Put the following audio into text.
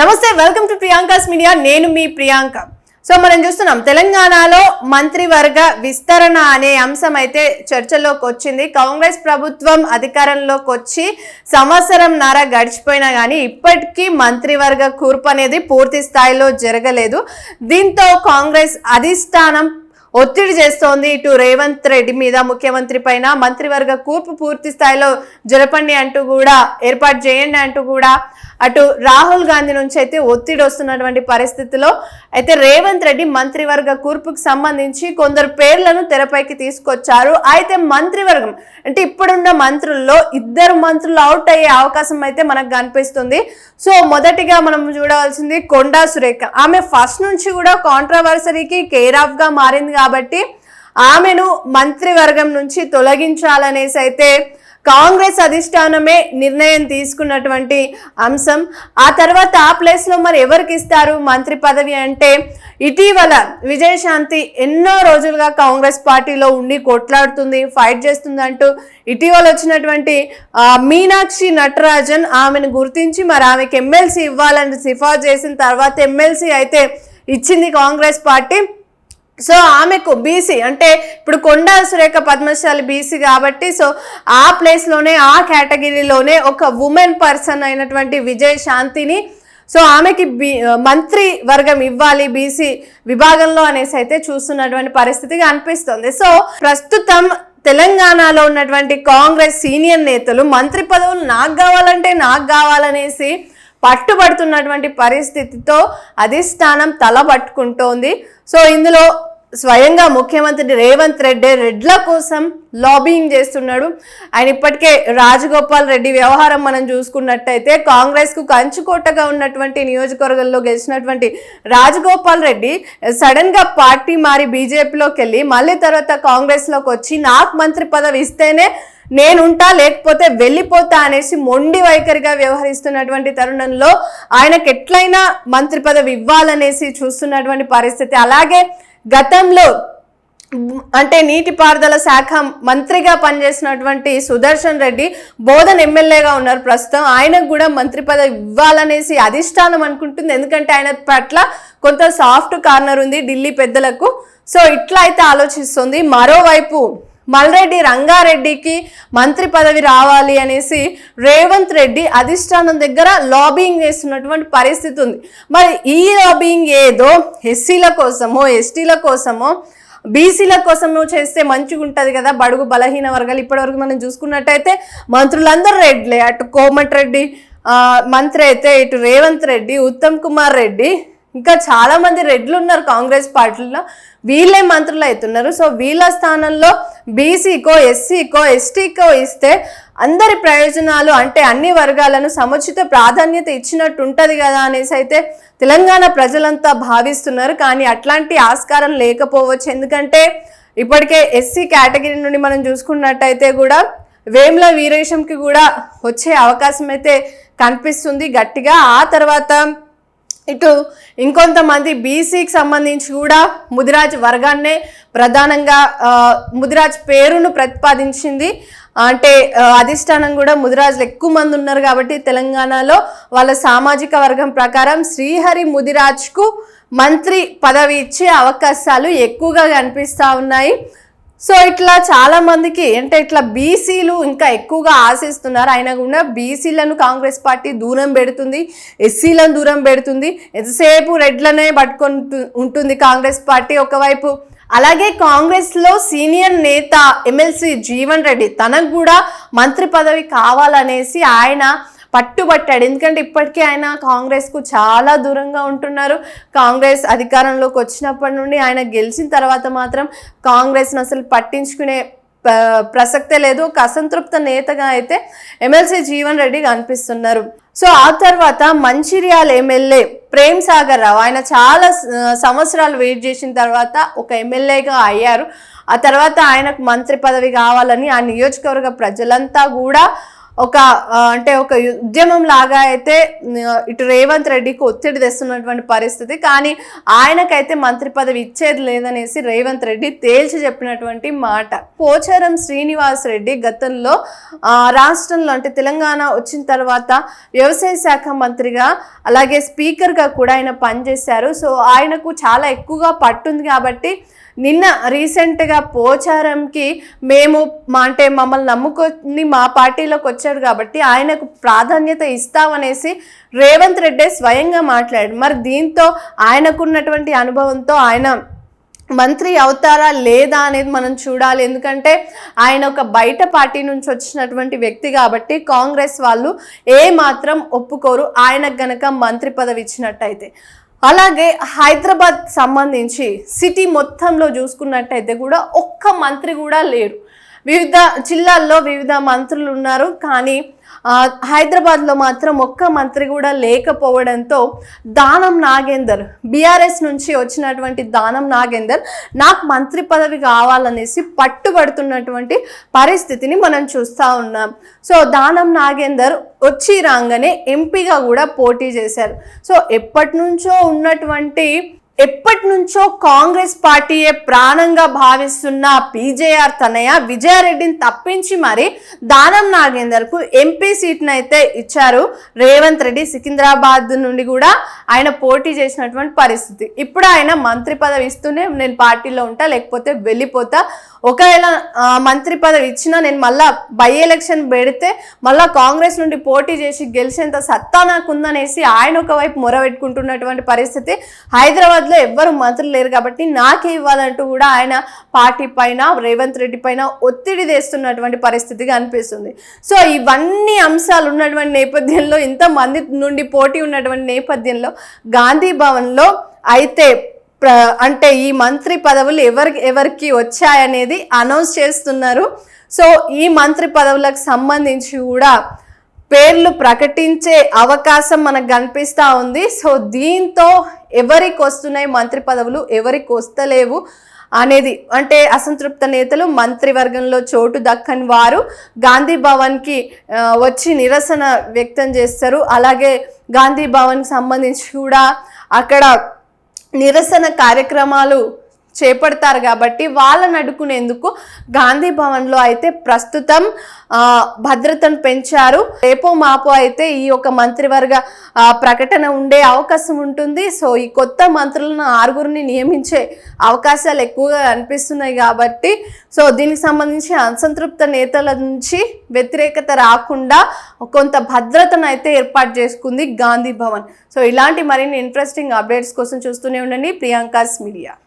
నమస్తే welcome to Priyanka's media. నేను మీ Priyanka. So మనం చూస్తున్నాం తెలంగాణలో మంత్రివర్గ విస్తరణ అనే అంశం అయితే చర్చలోకి వచ్చింది. కాంగ్రెస్ ప్రభుత్వం అధికారంలోకి వచ్చి సంవత్సరం నర గడిచిపోయినా కానీ ఇప్పటికీ మంత్రివర్గ కూర్పు అనేది పూర్తి స్థాయిలో జరగలేదు. దీంతో కాంగ్రెస్ అధిష్టానం ఒత్తిడి చేస్తోంది. ఇటు రేవంత్ రెడ్డి మీద ముఖ్యమంత్రి పైన మంత్రివర్గ కూర్పు పూర్తి స్థాయిలో జరపండి అంటూ కూడా ఏర్పాటు చేయండి అంటూ కూడా అటు రాహుల్ గాంధీ నుంచి అయితే ఒత్తిడి వస్తున్నటువంటి పరిస్థితిలో అయితే రేవంత్ రెడ్డి మంత్రివర్గ కూర్పుకు సంబంధించి కొందరు పేర్లను తెరపైకి తీసుకొచ్చారు. అయితే మంత్రివర్గం అంటే ఇప్పుడున్న మంత్రుల్లో ఇద్దరు మంత్రులు అవుట్ అయ్యే అవకాశం అయితే మనకు కనిపిస్తుంది. సో మొదటిగా మనం చూడవలసింది కొండా సురేఖ. ఆమె ఫస్ట్ నుంచి కూడా కాంట్రవర్సరీకి కేర్ ఆఫ్గా మారింది కాబట్టి ఆమెను మంత్రివర్గం నుంచి తొలగించాలనేసి అయితే కాంగ్రెస్ అధిష్టానమే నిర్ణయం తీసుకున్నటువంటి అంశం. ఆ తర్వాత ఆ ప్లేస్లో మరి ఎవరికి ఇస్తారు మంత్రి పదవి అంటే ఇటీవల విజయశాంతి ఎన్నో రోజులుగా కాంగ్రెస్ పార్టీలో ఉండి కొట్లాడుతుంది ఫైట్ చేస్తుంది అంటూ ఇటీవల వచ్చినటువంటి మీనాక్షి నటరాజన్ ఆమెను గుర్తించి మరి ఆమెకి ఎమ్మెల్సీ ఇవ్వాలని సిఫార్సు చేసిన తర్వాత ఎమ్మెల్సీ అయితే ఇచ్చింది కాంగ్రెస్ పార్టీ. సో ఆమెకు బీసీ అంటే ఇప్పుడు కొండా సురేఖ పద్మశాలి బీసీ కాబట్టి సో ఆ ప్లేస్లోనే ఆ కేటగిరీలోనే ఒక ఉమెన్ పర్సన్ అయినటువంటి విజయ్ శాంతిని సో ఆమెకి బీ మంత్రి వర్గం ఇవ్వాలి బీసీ విభాగంలో అనేసి అయితే చూస్తున్నటువంటి పరిస్థితిగా అనిపిస్తుంది. సో ప్రస్తుతం తెలంగాణలో ఉన్నటువంటి కాంగ్రెస్ సీనియర్ నేతలు మంత్రి పదవులు నాకు కావాలంటే నాకు కావాలనేసి పట్టుబడుతున్నటువంటి పరిస్థితితో అధిష్టానం తలబట్టుకుంటోంది సో ఇందులో స్వయంగా ముఖ్యమంత్రి రేవంత్ రెడ్డి రెడ్ల కోసం లాబింగ్ చేస్తున్నాడు. ఆయన ఇప్పటికే రాజగోపాల్ రెడ్డి వ్యవహారం మనం చూసుకున్నట్టయితే కాంగ్రెస్కు కంచుకోటగా ఉన్నటువంటి నియోజకవర్గంలో గెలిచినటువంటి రాజగోపాల్ రెడ్డి సడన్గా పార్టీ మారి బీజేపీలోకి వెళ్ళి మళ్ళీ తర్వాత కాంగ్రెస్లోకి వచ్చి నాకు మంత్రి పదవి ఇస్తేనే నేనుంటా లేకపోతే వెళ్ళిపోతా అనేసి మొండి వైఖరిగా వ్యవహరిస్తున్నటువంటి తరుణంలో ఆయనకు ఎట్లయినా మంత్రి పదవి ఇవ్వాలనేసి చూస్తున్నటువంటి పరిస్థితి. అలాగే గతంలో అంటే నీటిపారుదల శాఖ మంత్రిగా పనిచేసినటువంటి సుదర్శన్ రెడ్డి బోధన్ ఎమ్మెల్యేగా ఉన్నారు. ప్రస్తుతం ఆయనకు కూడా మంత్రి పదవి ఇవ్వాలనేసి అధిష్టానం అనుకుంటుంది. ఎందుకంటే ఆయన పట్ల కొంత సాఫ్ట్ కార్నర్ ఉంది ఢిల్లీ పెద్దలకు. సో ఇట్లా అయితే ఆలోచిస్తుంది. మరోవైపు మల్రెడ్డి రంగారెడ్డికి మంత్రి పదవి రావాలి అనేసి రేవంత్ రెడ్డి అధిష్టానం దగ్గర లాబింగ్ చేస్తున్నటువంటి పరిస్థితి ఉంది. మరి ఈ లాబింగ్ ఏదో ఎస్సీల కోసమో ఎస్టీల కోసమో బీసీల కోసం నువ్వు చేస్తే మంచిగా ఉంటుంది కదా బడుగు బలహీన వర్గాలు ఇప్పటివరకు మనం చూసుకున్నట్టయితే మంత్రులందరూ రెడ్లే. అటు కోమటి రెడ్డి మంత్రి అయితే ఇటు రేవంత్ రెడ్డి ఉత్తమ్ కుమార్ రెడ్డి ఇంకా చాలా మంది రెడ్లు ఉన్నారు కాంగ్రెస్ పార్టీలో. వీళ్ళే మంత్రులు అవుతున్నారు. సో వీళ్ళ స్థానంలో బీసీకో ఎస్సీకో ఎస్టీకో ఇస్తే అందరి ప్రయోజనాలు అంటే అన్ని వర్గాలను సముచిత ప్రాధాన్యత ఇచ్చినట్టు ఉంటుంది కదా అనేసి అయితే తెలంగాణ ప్రజలంతా భావిస్తున్నారు. కానీ అట్లాంటి ఆస్కారం లేకపోవచ్చు. ఎందుకంటే ఇప్పటికే ఎస్సీ కేటగిరీ నుండి మనం చూసుకున్నట్టయితే కూడా వేముల వీరేశంకి కూడా వచ్చే అవకాశం అయితే కనిపిస్తుంది గట్టిగా. ఆ తర్వాత ఇటు ఇంకొంతమంది బీసీకి సంబంధించి కూడా ముదిరాజ్ వర్గాన్నే ప్రధానంగా ముదిరాజ్ పేరును ప్రతిపాదించింది. అంటే అధిష్టానం కూడా ముదిరాజులు ఎక్కువ మంది ఉన్నారు కాబట్టి తెలంగాణలో వాళ్ళ సామాజిక వర్గం ప్రకారం శ్రీహరి ముదిరాజ్కు మంత్రి పదవి ఇచ్చే అవకాశాలు ఎక్కువగా కనిపిస్తూ ఉన్నాయి. సో ఇట్లా చాలా మందికి అంటే ఇట్లా బీసీలు ఇంకా ఎక్కువగా ఆశిస్తున్నారు. అయినా కూడా బీసీలను కాంగ్రెస్ పార్టీ దూరం పెడుతుంది ఎస్సీలను దూరం పెడుతుంది. ఎంతసేపు రెడ్లనే పట్టుకొని ఉంటుంది కాంగ్రెస్ పార్టీ ఒకవైపు. అలాగే కాంగ్రెస్లో సీనియర్ నేత ఎమ్మెల్సీ జీవన్ రెడ్డి తనకు కూడా మంత్రి పదవి కావాలనేసి ఆయన పట్టుబట్టాడు. ఎందుకంటే ఇప్పటికే ఆయన కాంగ్రెస్కు చాలా దూరంగా ఉంటున్నారు. కాంగ్రెస్ అధికారంలోకి వచ్చినప్పటి నుండి ఆయన గెలిచిన తర్వాత మాత్రం కాంగ్రెస్ను అసలు పట్టించుకునే ప్రసక్తే లేదు. ఒక అసంతృప్త నేతగా అయితే ఎమ్మెల్సీ జీవన్ రెడ్డి కనిపిస్తున్నారు. సో ఆ తర్వాత మంచిర్యాల ఎమ్మెల్యే ప్రేమ్ సాగర్ రావు ఆయన చాలా సంవత్సరాలు వెయిట్ చేసిన తర్వాత ఒక ఎమ్మెల్యేగా అయ్యారు. ఆ తర్వాత ఆయనకు మంత్రి పదవి కావాలని ఆ నియోజకవర్గ ప్రజలంతా కూడా ఒక అంటే ఒక ఉద్యమం లాగా అయితే ఇటు రేవంత్ రెడ్డికి ఒత్తిడి తెస్తున్నటువంటి పరిస్థితి. కానీ ఆయనకైతే మంత్రి పదవి ఇచ్చేది లేదనేసి రేవంత్ రెడ్డి తేల్చి చెప్పినటువంటి మాట. పోచారం శ్రీనివాస్ రెడ్డి గతంలో రాష్ట్రంలో అంటే తెలంగాణ వచ్చిన తర్వాత వ్యవసాయ శాఖ మంత్రిగా అలాగే స్పీకర్గా కూడా ఆయన పనిచేశారు. సో ఆయనకు చాలా ఎక్కువగా పట్టుంది కాబట్టి నిన్న రీసెంట్గా పోచారంకి మేము మా అంటే మమ్మల్ని నమ్ముకొని మా పార్టీలోకి వచ్చాడు కాబట్టి ఆయనకు ప్రాధాన్యత ఇస్తామనేసి రేవంత్ రెడ్డి స్వయంగా మాట్లాడాడు. మరి దీంతో ఆయనకున్నటువంటి అనుభవంతో ఆయన మంత్రి అవుతారా లేదా అనేది మనం చూడాలి. ఎందుకంటే ఆయన ఒక బయట పార్టీ నుంచి వచ్చినటువంటి వ్యక్తి కాబట్టి కాంగ్రెస్ వాళ్ళు ఏ మాత్రం ఒప్పుకోరు. ఆయనకు గనక మంత్రి పదవి ఇచ్చినట్టయితే అలాగే హైదరాబాద్ సంబంధించి సిటీ మొత్తంలో చూసుకున్నట్టయితే కూడా ఒక్క మంత్రి కూడా లేరు. వివిధ జిల్లాల్లో వివిధ మంత్రులు ఉన్నారు. కానీ హైదరాబాద్లో మాత్రం ఒక్క మంత్రి కూడా లేకపోవడంతో దానం నాగేందర్ బీఆర్ఎస్ నుంచి వచ్చినటువంటి దానం నాగేందర్ నాకు మంత్రి పదవి కావాలనేసి పట్టుబడుతున్నటువంటి పరిస్థితిని మనం చూస్తూ ఉన్నాం. సో దానం నాగేందర్ వచ్చి రాగానే ఎంపీగా కూడా పోటీ చేశారు. సో ఎప్పటి నుంచో ఉన్నటువంటి ఎప్పటి నుంచో కాంగ్రెస్ పార్టీయే ప్రాణంగా భావిస్తున్న పీజేఆర్ తనయ విజయారెడ్డిని తప్పించి మరి దానం నాగేందర్కు ఎంపీ సీట్ను అయితే ఇచ్చారు. రేవంత్ రెడ్డి సికింద్రాబాద్ నుండి కూడా ఆయన పోటీ చేసినటువంటి పరిస్థితి. ఇప్పుడు ఆయన మంత్రి పదవి ఇస్తూనే నేను పార్టీలో ఉంటా లేకపోతే వెళ్ళిపోతా. ఒకవేళ మంత్రి పదవి ఇచ్చినా నేను మళ్ళా బై ఎలక్షన్ పెడితే మళ్ళా కాంగ్రెస్ నుండి పోటీ చేసి గెలిచేంత సత్తా నాకు ఉందనేసి ఆయన ఒకవైపు మొరబెట్టుకుంటున్నటువంటి పరిస్థితి. హైదరాబాద్లో ఎవ్వరు మంత్రులు లేరు కాబట్టి నాకే ఇవ్వాలంటూ కూడా ఆయన పార్టీ పైన రేవంత్ రెడ్డి పైన ఒత్తిడి తెస్తున్నటువంటి పరిస్థితి కనిపిస్తుంది సో ఇవన్నీ అంశాలు ఉన్నటువంటి నేపథ్యంలో ఇంతమంది నుండి పోటీ ఉన్నటువంటి నేపథ్యంలో గాంధీ భవన్లో అయితే అంటే ఈ మంత్రి పదవులు ఎవరికి ఎవరికి వచ్చాయనేది అనౌన్స్ చేస్తున్నారు. సో ఈ మంత్రి పదవులకు సంబంధించి కూడా పేర్లు ప్రకటించే అవకాశం మనకు కనిపిస్తూ ఉంది. సో దీంతో ఎవరికి వస్తున్నాయి మంత్రి పదవులు ఎవరికి వస్తలేవు అనేది అంటే అసంతృప్త నేతలు మంత్రివర్గంలో చోటు దక్కని వారు గాంధీ భవన్కి వచ్చి నిరసన వ్యక్తం చేస్తారు. అలాగే గాంధీ భవన్కి సంబంధించి కూడా అక్కడ నిరసన కార్యక్రమాలు చేపడతారు కాబట్టి వాళ్ళని అడుకునేందుకు గాంధీ భవన్లో అయితే ప్రస్తుతం భద్రతను పెంచారు. రేపో మాపో అయితే ఈ యొక్క మంత్రివర్గ ప్రకటన ఉండే అవకాశం ఉంటుంది. సో ఈ కొత్త మంత్రులను ఆరుగురిని నియమించే అవకాశాలు ఎక్కువగా అనిపిస్తున్నాయి కాబట్టి సో దీనికి సంబంధించి అసంతృప్త నేతల నుంచి వ్యతిరేకత రాకుండా కొంత భద్రతను అయితే ఏర్పాటు చేసుకుంది గాంధీ భవన్. సో ఇలాంటి మరిన్ని ఇంట్రెస్టింగ్ అప్డేట్స్ కోసం చూస్తూనే ఉండండి. ప్రియాంకాస్ మీడియా.